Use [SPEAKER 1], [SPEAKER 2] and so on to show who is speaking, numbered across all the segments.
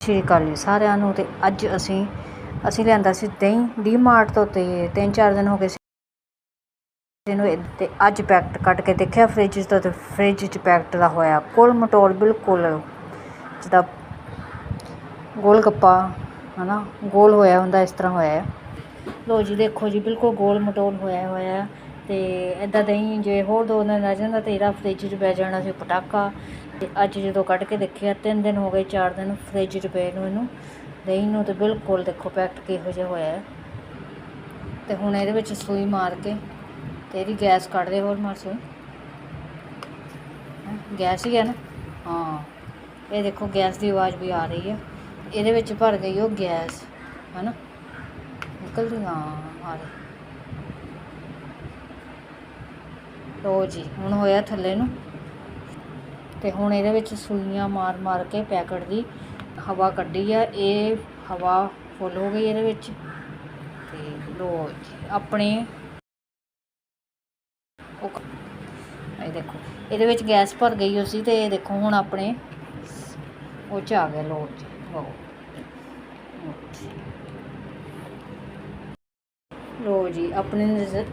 [SPEAKER 1] ਸ਼੍ਰੀ ਅਕਾਲ ਜੀ ਸਾਰਿਆਂ ਨੂੰ ਤੇ ਅੱਜ ਅਸੀਂ ਅਸੀਂ ਲਿਆਂਦਾ ਸੀ ਦਹੀਂ ਡੀ ਮਾਰਟ ਤੋਂ ਤੇ ਤਿੰਨ ਚਾਰ ਦਿਨ ਹੋ ਗਏ ਸੀ ਇਹਨੂੰ ਤੇ ਅੱਜ ਪੈਕਟ ਕੱਢ ਕੇ ਦੇਖਿਆ ਫ੍ਰਿਜ ਤੋਂ ਤੇ ਫ੍ਰਿਜ 'ਚ ਪੈਕਟ ਦਾ ਹੋਇਆ ਕੋਲ ਮਟੋਲ ਬਿਲਕੁਲ ਜਿੱਦਾਂ ਗੋਲ ਗੱਪਾ, ਹਨਾ, ਗੋਲ ਹੋਇਆ ਹੁੰਦਾ, ਇਸ ਤਰ੍ਹਾਂ ਹੋਇਆ ਹੈ। ਲੋ ਜੀ, ਦੇਖੋ ਜੀ, ਬਿਲਕੁਲ ਗੋਲ ਮਟੋਲ ਹੋਇਆ ਹੋਇਆ ਤੇ ਇਦਾਂ ਦਹੀਂ ਜੇ ਹੋਰ ਦੋ ਦਿਨ ਰਹਿ ਜਾਂਦਾ ਤੇ ਇਹਦਾ ਫ੍ਰਿਜ 'ਚ ਪੈ ਜਾਣਾ ਸੀ ਪਟਾਕਾ। ਤੇ ਅੱਜ ਜਦੋਂ ਕੱਢ ਕੇ ਦੇਖਿਆ, ਤਿੰਨ ਦਿਨ ਹੋ ਗਏ, ਚਾਰ ਦਿਨ ਫ੍ਰਿਜ 'ਚ ਪਏ ਨੂੰ ਇਹਨੂੰ। ਦਹੀਂ ਨੂੰ ਤੇ ਬਿਲਕੁਲ ਦੇਖੋ ਪੈਕਟ ਕਿਹੋ ਜਿਹਾ ਹੋਇਆ ਹੈ। ਤੇ ਹੁਣ ਇਹਦੇ ਵਿੱਚ ਸੂਈ ਮਾਰ ਕੇ ਤੇ ਇਹਦੀ ਗੈਸ ਕੱਢ ਦੇ ਹੋਰ ਮਾਰ ਸੂਈ ਗੈਸ ਹੀ ਹੈ ਨਾ? ਹਾਂ, ਇਹ ਦੇਖੋ ਗੈਸ ਦੀ ਆਵਾਜ਼ ਵੀ ਆ ਰਹੀ ਹੈ। ਇਹਦੇ ਵਿੱਚ ਭਰ ਗਈ ਉਹ ਗੈਸ ਹੈ ਨਾ ਨਿਕਲਦੀ, ਹਾਂ, ਆ ਰਹੀ। ਲੋ ਜੀ, ਹੁਣ ਹੋਇਆ ਥੱਲੇ ਨੂੰ। ਤੇ ਹੁਣ ਇਹਦੇ ਵਿੱਚ ਸੂਈਆਂ ਮਾਰ ਮਾਰ ਕੇ ਪੈਕਟ ਦੀ ਹਵਾ ਕੱਢੀ ਆ। ਇਹ ਹਵਾ ਫੁੱਲ ਹੋ ਗਈ ਇਹਦੇ ਵਿੱਚ। ਤੇ ਲੋ ਜੀ, ਆਪਣੇ ਉਹ ਇਹ ਦੇਖੋ, ਇਹਦੇ ਵਿੱਚ ਗੈਸ ਭਰ ਗਈ ਹੋ ਸੀ ਤੇ ਇਹ ਦੇਖੋ ਹੁਣ ਆਪਣੇ ਉਹ ਚ ਆ ਗਿਆ ਲੋਟ ਲੋ। ਲੋ ਜੀ, ਆਪਣੇ ਨਜ਼ਰ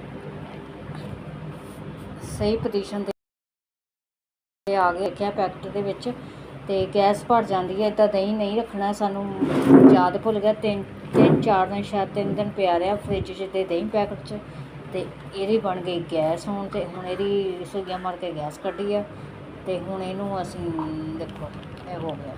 [SPEAKER 1] ਸਹੀ ਪੋਜੀਸ਼ਨ ਤੇ ਆ ਗਿਆ ਕਿਆ ਪੈਕਟ ਦੇ ਵਿੱਚ ਤੇ ਗੈਸ ਭਰ ਜਾਂਦੀ ਹੈ ਇਦਾਂ ਦਹੀਂ ਨਹੀਂ ਰੱਖਣਾ, ਸਾਨੂੰ ਯਾਦ ਭੁੱਲ ਗਿਆ, ਤਿੰਨ ਤਿੰਨ, ਚਾਰ ਦਿਨ, ਸ਼ਾਇਦ ਤਿੰਨ ਦਿਨ ਪਿਆ ਰਿਹਾ ਫ੍ਰਿਜ 'ਚ ਤੇ ਦਹੀਂ ਪੈਕਟ 'ਚ ਤੇ ਇਹਦੀ ਬਣ ਗਈ ਗੈਸ ਹੁਣ ਤੇ, ਹੁਣ ਇਹਦੀ ਸੂਈਆਂ ਮਾਰ ਕੇ ਗੈਸ ਕੱਢੀ ਆ ਤੇ ਹੁਣ ਇਹਨੂੰ ਅਸੀਂ ਦੇਖੋ, ਇਹ ਹੋ ਗਿਆ।